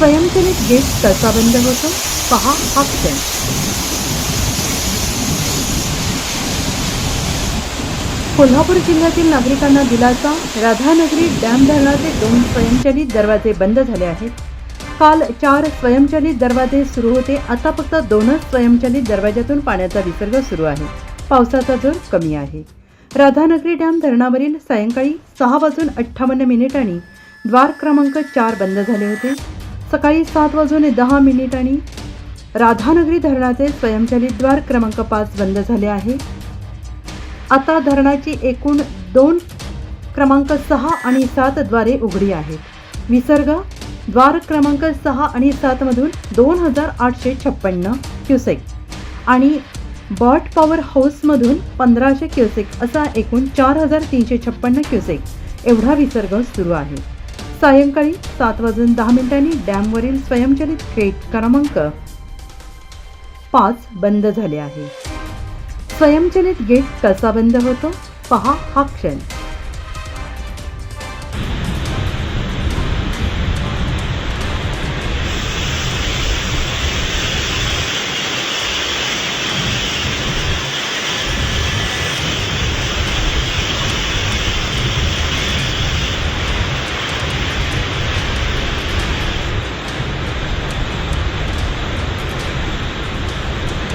स्वयंचलित गेट कसा बंद होतो? पहा हा क्षण कोल्हापूर जिल्ह्यातील नागरिकांना दिलासा राधानगरी डॅम धरणाचे दोन स्वयंचलित दरवाजे बंद झाले आहेत. काल चार स्वयंचलित दरवाजे सुरू होते आता फक्त दोनच स्वयंचलित दरवाज्यातून पाण्याचा विसर्ग सुरू आहे. पावसाचा जोर कमी आहे. राधानगरी डॅम धरणावरील सायंकाळी सहा वाजून अठ्ठावन्न मिनिटांनी द्वार क्रमांक चार बंद झाले होते. सकाळी सात वाजून दहा मिनिटांनी राधानगरी धरणाचे स्वयंचलित द्वार क्रमांक पाच बंद झाले आहे. आता धरणाची एकूण दोन क्रमांक सहा आणि सात द्वारे उघडी आहेत. विसर्ग द्वार क्रमांक सहा आणि सातमधून दोन हजार आठशे छप्पन्न क्युसेक आणि बॉट पॉवर हाऊसमधून पंधराशे क्युसेक असा एकूण चार हजार तीनशे छप्पन्न क्युसेक एवढा विसर्ग सुरू आहे. सायंकाळी सात वाजून दहा मिनिटांनी डॅमवरील स्वयंचलित गेट क्रमांक पाच बंद झाले आहे. स्वयंचलित गेट कसा बंद होतो? पहा हा क्षण.